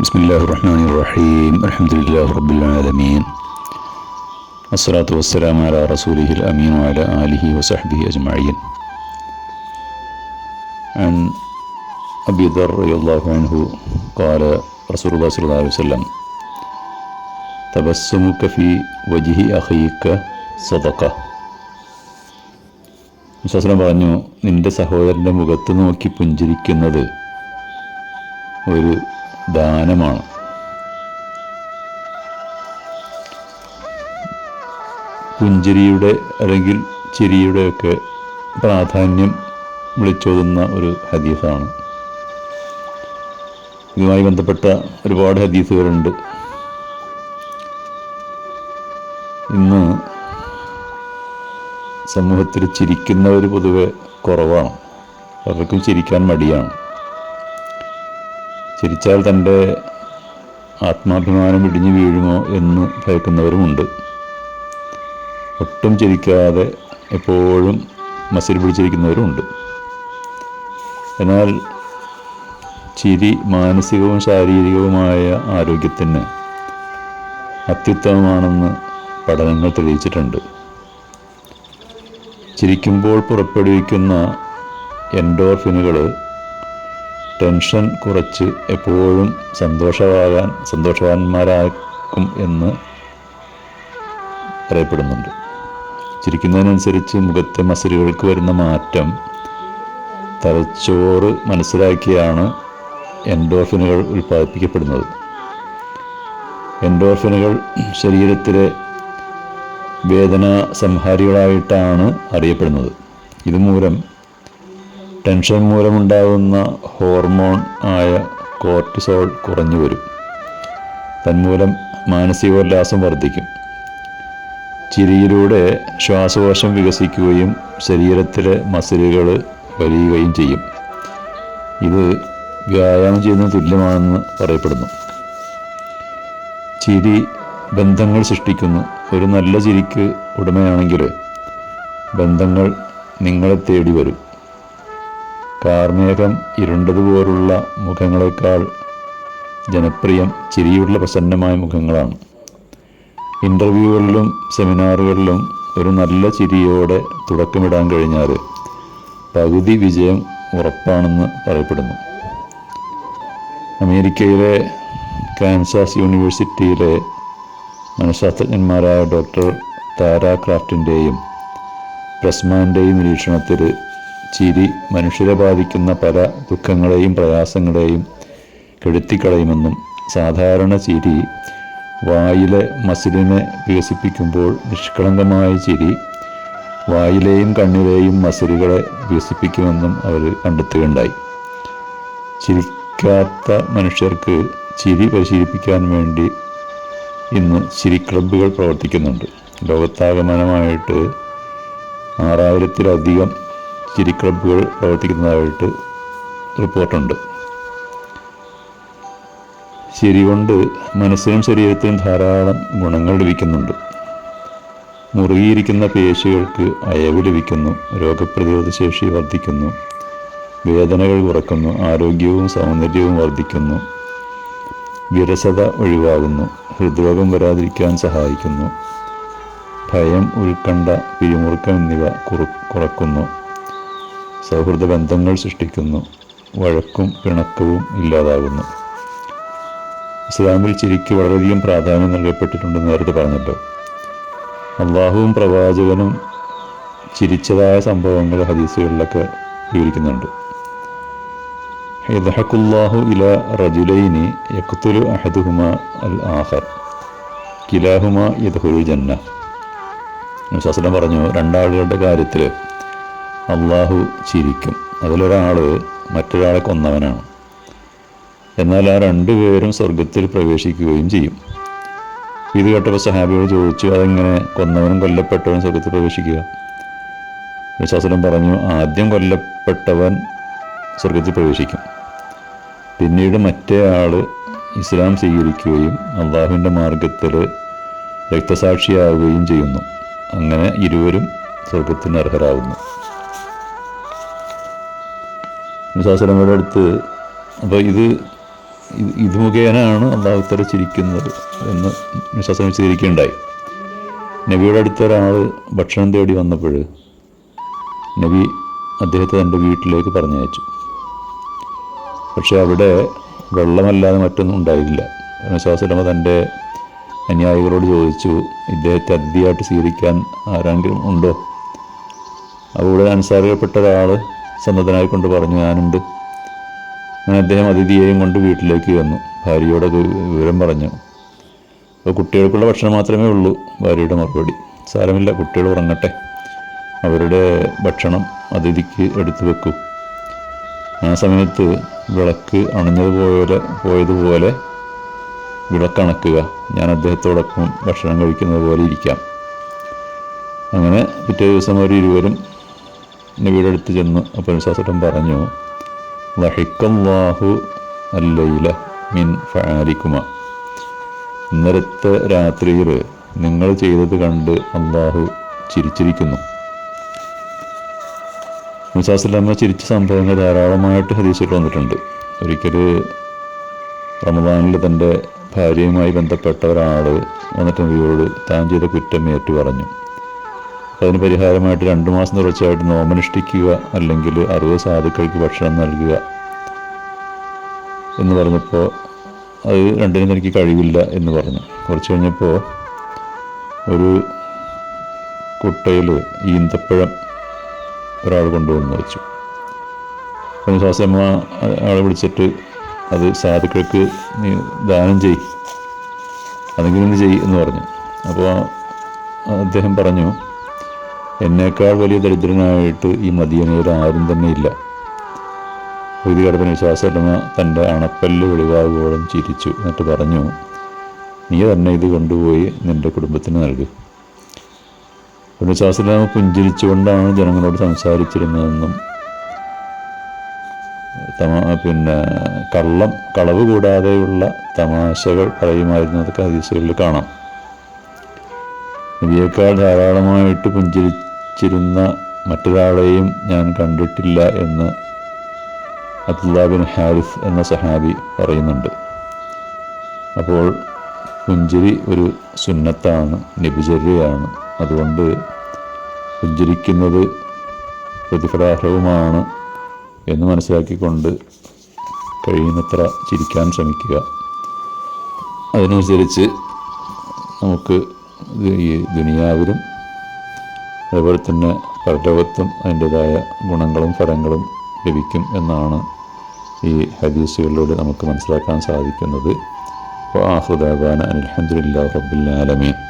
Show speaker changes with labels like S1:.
S1: بسم الله الرحمن الرحيم الحمد لله رب العالمين الصلاة والسلام على رسوله الأمين وعلى آله وصحبه أجمعين عن أبي ذر رضي الله عنه قال رسول الله صلى الله عليه وسلم تبسمك في وجه أخيك صدقة വിശ്വാസം പറഞ്ഞു നിന്റെ സഹോദരൻ്റെ മുഖത്ത് നോക്കി പുഞ്ചിരിക്കുന്നത് ഒരു ദാനമാണ്. പുഞ്ചിരിയുടെ അല്ലെങ്കിൽ ചിരിയുടെയൊക്കെ പ്രാധാന്യം വിളിച്ചോതുന്ന ഒരു ഹദീസാണ്. ഇതുമായി ബന്ധപ്പെട്ട ഒരുപാട് ഹദീസുകളുണ്ട്. ഇന്ന് സമൂഹത്തിൽ ചിരിക്കുന്നവർ പൊതുവെ കുറവാണ്. പലർക്കും ചിരിക്കാൻ മടിയാണ്. ചിരിച്ചാൽ തന്റെ ആത്മാഭിമാനം ഇടിഞ്ഞു വീഴുമോ എന്ന് ഭയക്കുന്നവരുമുണ്ട്. ഒട്ടും ചിരിക്കാതെ എപ്പോഴും മസിൽ പിടിച്ചിരിക്കുന്നവരുമുണ്ട്. എന്നാൽ ചിരി മാനസികവും ശാരീരികവുമായ ആരോഗ്യത്തിന് അത്യുത്തമമാണെന്ന് പഠനങ്ങൾ തെളിയിച്ചിട്ടുണ്ട്. ചിരിക്കുമ്പോൾ പുറപ്പെടുവിക്കുന്ന എൻഡോർഫിനുകൾ ടെൻഷൻ കുറച്ച് എപ്പോഴും സന്തോഷമാകാൻ സന്തോഷവാന്മാരാക്കും എന്ന് പറയപ്പെടുന്നുണ്ട്. ചിരിക്കുന്നതിനനുസരിച്ച് മുഖത്തെ മസിലുകൾക്ക് വരുന്ന മാറ്റം തലച്ചോറ് മനസ്സിലാക്കിയാണ് എൻഡോഫിനുകൾ ഉൽപ്പാദിപ്പിക്കപ്പെടുന്നത്. എൻഡോഫിനുകൾ ശരീരത്തിലെ വേദന സംഹാരികളായിട്ടാണ് അറിയപ്പെടുന്നത്. ഇതുമൂലം ടെൻഷൻ മൂലമുണ്ടാകുന്ന ഹോർമോൺ ആയ കോർട്ടിസോൾ കുറഞ്ഞു വരും. തന്മൂലം മാനസികോല്ലാസം വർദ്ധിക്കും. ചിരിയിലൂടെ ശ്വാസകോശം വികസിക്കുകയും ശരീരത്തിലെ മസിലുകൾ വലിയുകയും ചെയ്യും. ഇത് വ്യായാമം ചെയ്യുന്നതിന് തുല്യമാണെന്ന് പറയപ്പെടുന്നു. ചിരി ബന്ധങ്ങൾ സൃഷ്ടിക്കുന്നു. ഒരു നല്ല ചിരിക്ക് ഉടമയാണെങ്കിൽ ബന്ധങ്ങൾ നിങ്ങളെ തേടി വരും. കാർമേഘം ഇരുണ്ടതുപോലുള്ള മുഖങ്ങളെക്കാൾ ജനപ്രിയം ചിരിയുള്ള പ്രസന്നമായ മുഖങ്ങളാണ്. ഇന്റർവ്യൂകളിലും സെമിനാറുകളിലും ഒരു നല്ല ചിരിയോടെ തുടക്കമിടാൻ കഴിഞ്ഞാൽ പകുതി വിജയം ഉറപ്പാണെന്ന് പറയപ്പെടുന്നു. അമേരിക്കയിലെ കാൻസാസ് യൂണിവേഴ്സിറ്റിയിലെ മനഃശാസ്ത്രജ്ഞന്മാരായ ഡോക്ടർ താര ക്രാഫ്റ്റിന്റെയും പ്രസ്മാന്റെയും നിരീക്ഷണത്തിൽ ചിരി മനുഷ്യരെ ബാധിക്കുന്ന പല ദുഃഖങ്ങളെയും പ്രയാസങ്ങളെയും കെടുത്തിക്കളയുമെന്നും സാധാരണ ചിരി വായിലെ മസിലിനെ വികസിപ്പിക്കുമ്പോൾ നിഷ്കളങ്കമായ ചിരി വായിലെയും കണ്ണിലെയും മസിലുകളെ വികസിപ്പിക്കുമെന്നും അവർ കണ്ടെത്തുകയുണ്ടായി. ചിരിക്കാത്ത മനുഷ്യർക്ക് ചിരി പരിശീലിപ്പിക്കാൻ വേണ്ടി ഇന്ന് ചിരി ക്ലബ്ബുകൾ പ്രവർത്തിക്കുന്നുണ്ട്. ലോകത്താകമാനമായിട്ട് ആറായിരത്തിലധികം ചിരി ക്ലബ്ബുകൾ പ്രവർത്തിക്കുന്നതായിട്ട് റിപ്പോർട്ടുണ്ട്. ചിരി കൊണ്ട് മനസ്സിനും ശരീരത്തിനും ധാരാളം ഗുണങ്ങൾ ലഭിക്കുന്നുണ്ട്. മുറുകിയിരിക്കുന്ന പേശികൾക്ക് അയവ് ലഭിക്കുന്നു രോഗപ്രതിരോധ ശേഷി വർദ്ധിക്കുന്നു വേദനകൾ കുറക്കുന്നു ആരോഗ്യവും സൗന്ദര്യവും വർദ്ധിക്കുന്നു വിരസത ഒഴിവാകുന്നു ഹൃദ്രോഗം വരാതിരിക്കാൻ സഹായിക്കുന്നു ഭയം ഉത്കണ്ഠ പിരിമുറുക്കം എന്നിവ കുറു കുറക്കുന്നു. സൗഹൃദ ബന്ധങ്ങൾ സൃഷ്ടിക്കുന്നു. വഴക്കും പിണക്കവും ഇല്ലാതാകുന്നു. ഇസ്ലാമിൽ ചിരിക്ക് വളരെയധികം പ്രാധാന്യം നൽകപ്പെട്ടിട്ടുണ്ടെന്ന് നേരത്തെ പറഞ്ഞല്ലോ. അള്ളാഹുവും പ്രവാചകനും ചിരിച്ചതായ സംഭവങ്ങൾ ഹദീസുകളിലൊക്കെ വിവരിക്കുന്നുണ്ട്. യദ്ഹക്കുല്ലാഹു ഇല റജുലൈനി യക്തുലു അഹദുഹുമ അൽ ആഹർ കിലാഹുമ യദ്ഹുൽ ജന്ന. ശാസ്ത്രം പറഞ്ഞു രണ്ടാളുകളുടെ കാര്യത്തിൽ അള്ളാഹു ചിരിക്കും. അതിലൊരാൾ മറ്റൊരാളെ കൊന്നവനാണ്. എന്നാൽ ആ രണ്ടുപേരും സ്വർഗത്തിൽ പ്രവേശിക്കുകയും ചെയ്യും. ഇത് കേട്ടപ്പോൾ സഹാബിയോട് ചോദിച്ചു അതെങ്ങനെ കൊന്നവനും കൊല്ലപ്പെട്ടവനും സ്വർഗത്തിൽ പ്രവേശിക്കുക? വിശ്വാസനം പറഞ്ഞു ആദ്യം കൊല്ലപ്പെട്ടവൻ സ്വർഗത്തിൽ പ്രവേശിക്കും. പിന്നീട് മറ്റേ ആൾ ഇസ്ലാം സ്വീകരിക്കുകയും അള്ളാഹുവിന്റെ മാർഗത്തിൽ രക്തസാക്ഷിയാവുകയും ചെയ്യുന്നു. അങ്ങനെ ഇരുവരും സ്വർഗത്തിന് അർഹരാകുന്നു. വിശ്വാസനങ്ങളുടെ അടുത്ത് അപ്പോൾ ഇത് ഇത് മുഖേനയാണ് അള്ളാഹുത്തര ചിരിക്കുന്നത് എന്ന് വിശ്വാസം വിശദീകരിക്കുകയുണ്ടായി നബിയുടെ അടുത്ത ഒരാൾ ഭക്ഷണം തേടി വന്നപ്പോൾ നബി അദ്ദേഹത്തെ തന്റെ വീട്ടിലേക്ക് പറഞ്ഞയച്ചു. പക്ഷേ അവിടെ വെള്ളമല്ലാതെ മറ്റൊന്നും ഉണ്ടായില്ല വിശ്വാസമ തന്റെ അനുയായികളോട് ചോദിച്ചു ഇദ്ദേഹത്തെ അതിഥിയായിട്ട് സ്വീകരിക്കാൻ ആരെങ്കിലും ഉണ്ടോ? അപ്പോൾ ഇവിടെ ഒരാൾ സന്നദ്ധനായിക്കൊണ്ട് പറഞ്ഞു ഞാനുണ്ട്. അങ്ങനെ അദ്ദേഹം അതിഥിയെയും കൊണ്ട് വീട്ടിലേക്ക് വന്നു. ഭാര്യയോടൊക്കെ വിവരം പറഞ്ഞു. അപ്പോൾ കുട്ടികൾക്കുള്ള ഭക്ഷണം മാത്രമേ ഉള്ളൂ ഭാര്യയുടെ മറുപടി. സാരമില്ല കുട്ടികൾ ഉറങ്ങട്ടെ. അവരുടെ ഭക്ഷണം അതിഥിക്ക് എടുത്തു വെക്കൂ. ആ സമയത്ത് വിളക്ക് അണഞ്ഞതുപോലെ പോയതുപോലെ വിളക്കണക്കുക. ഞാൻ അദ്ദേഹത്തോടൊപ്പം ഭക്ഷണം കഴിക്കുന്നത് പോലെ ഇരിക്കാം. അങ്ങനെ പിറ്റേ ദിവസം അവർ ഇരുവരും നബിയുടെ അടുത്ത് ചെന്ന് അപ്പോൾ വിശ്വാസട്ടൻ പറഞ്ഞു വഹിക്കല്ലാഹു അല്ലയില മിൻ ഫാരിക്കുമ ഇന്നലത്തെ രാത്രിയിൽ നിങ്ങൾ ചെയ്തത് കണ്ട് അള്ളാഹു ചിരിച്ചിരിക്കുന്നു. മുസാസ്ലാമ ചിരിച്ച സംഭവങ്ങൾ ധാരാളമായിട്ട് ഹദീസിൽ വന്നിട്ടുണ്ട്. ഒരിക്കൽ റമദാനിൽ തന്റെ ഭാര്യയുമായി ബന്ധപ്പെട്ട ഒരാൾ വന്നിട്ട് നബിയോട് താൻ ചെയ്ത കുറ്റം ഏറ്റു പറഞ്ഞു അതിന് പരിഹാരമായിട്ട് രണ്ട് മാസം തുടർച്ചയായിട്ട് നോമനുഷ്ഠിക്കുക അല്ലെങ്കിൽ അറുപത് സാധുക്കൾക്ക് ഭക്ഷണം നൽകുക എന്ന് പറഞ്ഞപ്പോൾ അത് രണ്ടിനും എനിക്ക് കഴിവില്ല എന്ന് പറഞ്ഞു. കുറച്ച് കഴിഞ്ഞപ്പോൾ ഒരു കുട്ടയിൽ ഈന്തപ്പഴം ഒരാൾ കൊണ്ടുവന്ന് വെച്ചു. അപ്പം ശ്വാസമ്മ ആളെ വിളിച്ചിട്ട് അത് സാധുക്കൾക്ക് നീ ദാനം ചെയ് അതെങ്കിലും ചെയ് എന്ന് പറഞ്ഞു. അപ്പോൾ അദ്ദേഹം പറഞ്ഞു എന്നേക്കാൾ വലിയ ദരിദ്രനായിട്ട് ഈ മദീനയിൽ ആരും തന്നെ ഇല്ല. ഇത് കിടപ്പിന് വിശ്വാസമ തന്റെ അണപ്പല്ല് വെളിവാകുവോളം ചിരിച്ചു എന്നിട്ട് പറഞ്ഞു നീ തന്നെ ഇത് കൊണ്ടുപോയി നിന്റെ കുടുംബത്തിന് നൽകും. വിശ്വാസലാമ പുഞ്ചിരിച്ചുകൊണ്ടാണ് ജനങ്ങളോട് സംസാരിച്ചിരുന്നതെന്നും തമാ പിന്നെ കള്ളം കളവ് കൂടാതെയുള്ള തമാശകൾ പറയുമായിരുന്നതൊക്കെ ഹദീസുകളിൽ കാണാം. നബിയേക്കാൾ ധാരാളമായിട്ട് പുഞ്ചിരിച്ചിരുന്ന മറ്റൊരാളെയും ഞാൻ കണ്ടിട്ടില്ല എന്ന് അബ്ദുല്ല ബിൻ ഹാരിഫ് എന്ന സഹാബി പറയുന്നുണ്ട്. അപ്പോൾ പുഞ്ചിരി ഒരു സുന്നത്താണ് നിബിചര്യയാണ് അതുകൊണ്ട് പുഞ്ചിരിക്കുന്നത് പ്രതിഫലാർഹവുമാണ് എന്ന് മനസ്സിലാക്കിക്കൊണ്ട് കഴിയുന്നത്ര ചിരിക്കാൻ ശ്രമിക്കുക. അതിനനുസരിച്ച് നമുക്ക് ഈ ദുനിയാവിലും അതുപോലെ തന്നെ പരലോകത്തും അതിന്റെതായ ഗുണങ്ങളും ഫലങ്ങളും ലഭിക്കും എന്നാണ് ഈ ഹദീസുകളിലൂടെ നമുക്ക് മനസ്സിലാക്കാൻ സാധിക്കുന്നത്. അപ്പോൾ ആഹുദാബാന അലഹമുല്ലാ റബ്ബുൽ ആലമീൻ.